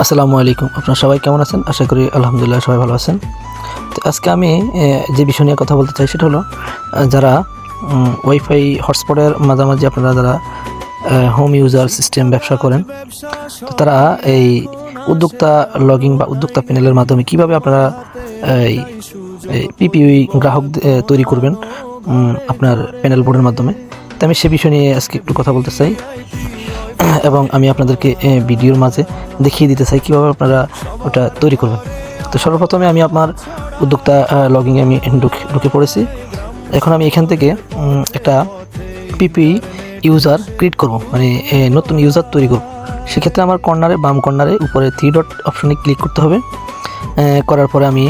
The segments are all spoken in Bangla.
আসসালামু আলাইকুম। আপনারা সবাই কেমন আছেন? আশা করি আলহামদুলিল্লাহ সবাই ভালো আছেন। তো আজকে আমি যে বিষয় নিয়ে কথা বলতে চাই সেটা হলো যারা ওয়াইফাই হটস্পটের মাঝামাঝি আপনারা যারা হোম ইউজার সিস্টেম ব্যবসা করেন, তো তারা এই উদ্যোক্তা লগিং বা উদ্যোক্তা প্যানেলের মাধ্যমে কীভাবে আপনারা এই পিপিউই গ্রাহক তৈরি করবেন আপনার প্যানেল বোর্ডের মাধ্যমে? তো আমি সে বিষয় নিয়ে আজকে একটু কথা বলতে চাই। এবং আমি আপনাদেরকে ভিডিওর মাঝে দেখিয়ে দিতে চাই কীভাবে আপনারা ওটা তৈরি করবেন। তো সর্বপ্রথমে আমি আপনার উদ্যোক্তা লগিংয়ে আমি ঢুকে ঢুকে পড়েছি। এখন আমি এখান থেকে একটা পিপি ইউজার ক্রিয়েট করব মানে নতুন ইউজার তৈরি করব। সেক্ষেত্রে আমার কর্নারে, বাম কর্নারে, উপরে থ্রি ডট অপশনে ক্লিক করতে হবে। করার পরে আমি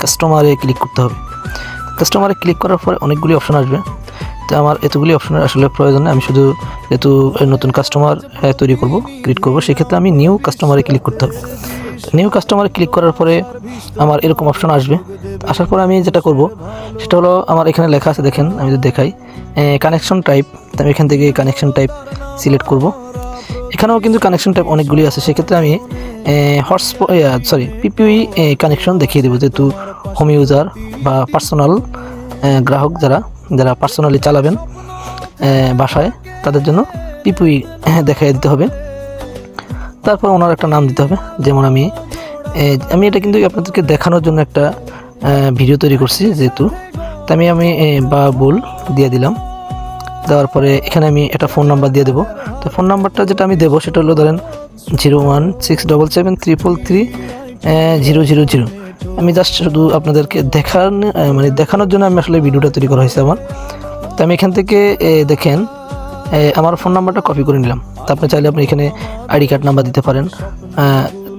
কাস্টমারে ক্লিক করতে হবে। কাস্টমারে ক্লিক করার পরে অনেকগুলি অপশন আসবে। তো আমার এতগুলি অপশনের আসলে প্রয়োজন আমি শুধু যেহেতু নতুন কাস্টমার তৈরি করব ক্রিয়েট করব, সেক্ষেত্রে আমি নিউ কাস্টমারে ক্লিক করতে হবে। নিউ কাস্টমারে ক্লিক করার পরে আমার এরকম অপশন আসবে। আসার পরে আমি যেটা করব, সেটা হলো আমার এখানে লেখা আছে, দেখেন, আমি যদি দেখাই কানেকশন টাইপ আমি এখান থেকে কানেকশন টাইপ সিলেক্ট করব। এখানেও কিন্তু কানেকশন টাইপ অনেকগুলি আছে, সেক্ষেত্রে আমি হটস্পট সরি পিপিই কানেকশন দেখিয়ে দেবো, যেহেতু হোম ইউজার বা পার্সোনাল গ্রাহক যারা যারা পার্সোনালি চালাবেন বাসায়, তাদের জন্য পিপিই দেখাই দিতে হবে। তারপর ওনার একটা নাম দিতে হবে, যেমন আমি আমি এটা কিন্তু আপনাদেরকে দেখানোর জন্য একটা ভিডিও তৈরি করছি যেহেতু। তো আমি আমি বাবুল দিয়ে দিলাম। দেওয়ার পরে এখানে আমি একটা ফোন নাম্বার দিয়ে দেবো। তো ফোন নাম্বারটা যেটা আমি দেবো সেটা হলো ধরেন zero one six double seven triple three zero zero zero আমি জাস্ট শুধু আপনাদেরকে দেখান মানে দেখানোর জন্য আমি আসলে ভিডিওটা তৈরি করা হয়েছে আমার। তো আমি এখান থেকে দেখেন আমার ফোন নাম্বারটা কপি করে নিলাম। তো আপনি চাইলে আপনি এখানে আইডি কার্ড নাম্বার দিতে পারেন।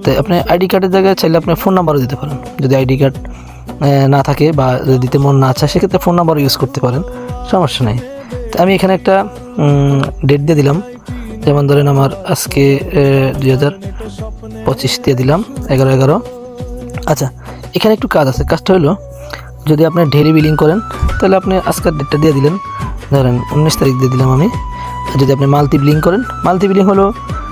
তো আপনি আইডি কার্ডের জায়গায় চাইলে আপনি ফোন নাম্বারও দিতে পারেন। যদি আইডি কার্ড না থাকে বা দিতে মন না চায়, সেক্ষেত্রে ফোন নাম্বারও ইউজ করতে পারেন। সমস্যা নেই। তো আমি এখানে একটা ডেট দিয়ে দিলাম। যেমন ধরেন আমার আজকে দুই হাজার পঁচিশ দিয়ে দিলাম, এগারো এগারো। আচ্ছা এখানে একটু কাজ আছে। কাজটা হলো, যদি আপনি ডেলি বিলিং করেন, তাহলে আপনি আজকের ডেটটা দিয়ে দিলেন। ধরেন উনিশ তারিখ দিয়ে দিলাম আমি। যদি আপনি মাল্টি বিলিং করেন মাল্টি বিলিং হলো,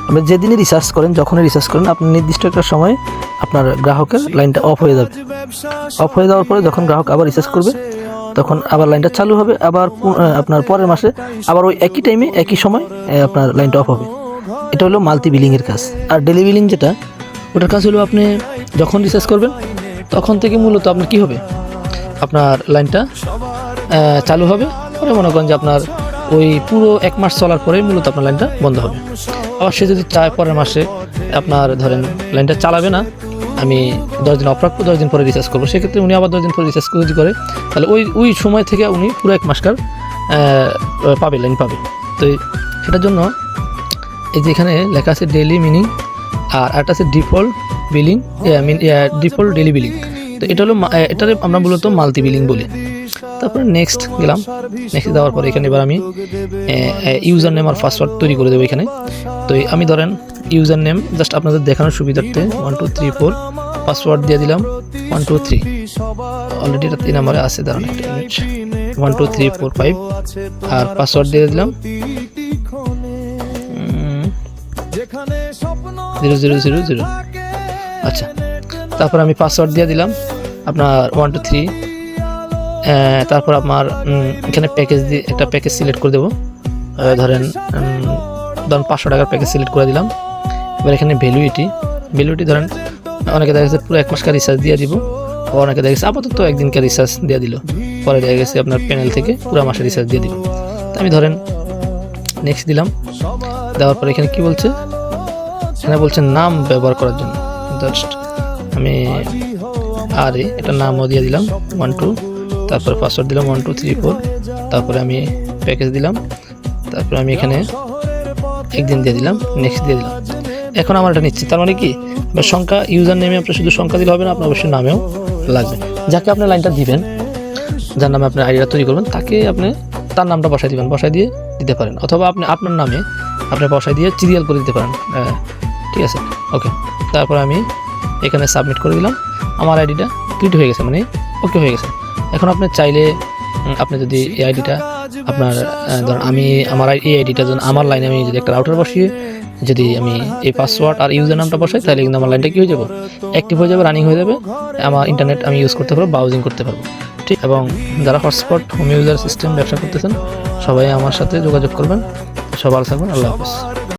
আপনি যেদিনই রিচার্জ করেন, যখনই রিচার্জ করেন, আপনি নির্দিষ্ট একটা সময় আপনার গ্রাহকের লাইনটা অফ হয়ে যাবে। অফ হয়ে যাওয়ার পরে যখন গ্রাহক আবার রিচার্জ করবে, তখন আবার লাইনটা চালু হবে, আবার আপনার পরের মাসে আবার ওই একই টাইমে একই সময় আপনার লাইনটা অফ হবে। এটা হলো মাল্টি বিলিংয়ের কাজ। আর ডেলি বিলিং যেটা, ওটার কাজ হলো আপনি যখন রিচার্জ করবেন তখন থেকে মূলত আপনার কি হবে? আপনার লাইনটা চালু হবে। পরে মনে করেন যে আপনার ওই পুরো এক মাস চলার পরে মূলত আপনার লাইনটা বন্ধ হবে। আবার সে যদি চায় পরের মাসে আপনার ধরেন লাইনটা চালাবে না, আমি দশ দিন রাখব দশ দিন পরে রিচার্জ করব। সেক্ষেত্রে উনি আবার দশ দিন পরে রিচার্জ যদি করে, তাহলে ওই ওই সময় থেকে উনি পুরো এক মাসকার পাবে লাইন পাবে। তো সেটার জন্য এই যে এখানে লেখা আছে ডেলি মিনিং আর একটা আছে default billing mean default daily billing তো এটা হলো এটারে আমরা মূলত মাল্টি বিলিং বলি। তারপরে নেক্সট গেলাম। নেক্সট দেওয়ার পরে এখানে এবার আমি ইউজার নেম আর পাসওয়ার্ড তৈরি করে দেবো এখানে। তো আমি ধরেন ইউজার নেম জাস্ট আপনাদের দেখানোর সুবিধার্থে one two three four password দিয়ে দিলাম ওয়ান টু থ্রি অলরেডি এটা তিন নাম্বারে আছে, দাঁড়ান একটা one two three four five আর পাসওয়ার্ড দিয়ে দিলাম। জিরো জিরো জিরো জিরো আচ্ছা তারপর আমি পাসওয়ার্ড দিয়ে দিলাম, আপনার ওয়ান টু থ্রি তারপর আমার এখানে প্যাকেজ দিয়ে একটা প্যাকেজ সিলেক্ট করে দেবো। ধরেন ধরেন পাঁচশো টাকার প্যাকেজ সিলেক্ট করে দিলাম। এবার এখানে ভ্যালুইটি ভ্যালুইটি ধরেন, অনেকে দেখা গেছে পুরো এক মাসকার রিচার্জ দিয়ে দিব অনেকে দেখা গেছে আপাতত একদিনকার রিচার্জ দিয়ে দিল। পরে দেখা গেছে আপনার প্যানেল থেকে পুরো মাসের রিচার্জ দিয়ে দিব তো আমি ধরেন নেক্সট দিলাম, দেওয়ার পরে এখানে কি বলছে? এখানে বলছে নাম ব্যবহার করার জন্য। জাস্ট আমি আর এটা নামও দিয়ে দিলাম ওয়ান টু তারপরে পাসওয়ার্ড দিলাম ওয়ান টু থ্রি ফোর তারপরে আমি প্যাকেজ দিলাম, তারপরে আমি এখানে একদিন দিয়ে দিলাম নেক্সট দিয়ে দিলাম। এখন আমার এটা নিচ্ছে, তার মানে কি? আপনার সংখ্যা ইউজার নেমে আপনার শুধু সংখ্যা দিলে হবে না, আপনার অবশ্যই নামেও লাগবে। যাকে আপনি লাইনটা দিবেন, যার নামে আপনি আইডিটা তৈরি করবেন, তাকে আপনি তার নামটা বসাই দিবেন, বসাই দিয়ে দিতে পারেন। অথবা আপনি আপনার নামে আপনি বসাই দিয়ে চিরিয়াল করে দিতে পারেন ঠিক আছে? ওকে তারপর আমি এখানে সাবমিট করে দিলাম। আমার আইডিটা ক্রিয়েট হয়ে গেছে মানে ওকে হয়ে গেছে। এখন আপনি চাইলে আপনি যদি এই আইডিটা আপনার ধরুন আমি আমার এই আইডিটা যখন আমার লাইনে আমি যদি একটা রাউটার বসিয়ে, যদি আমি এই পাসওয়ার্ড আর ইউজার নামটা বসাই, তাহলে কিন্তু আমার লাইনটা কী হয়ে যাবে? অ্যাক্টিভ হয়ে যাবে রানিং হয়ে যাবে। আমার ইন্টারনেট আমি ইউজ করতে পারব ব্রাউজিং করতে পারব। ঠিক, এবং যারা হটস্পট হোম ইউজার সিস্টেম ব্যবসা করতেছেন, সবাই আমার সাথে যোগাযোগ করবেন। সবার থাকবেন, আল্লাহ হাফিজ।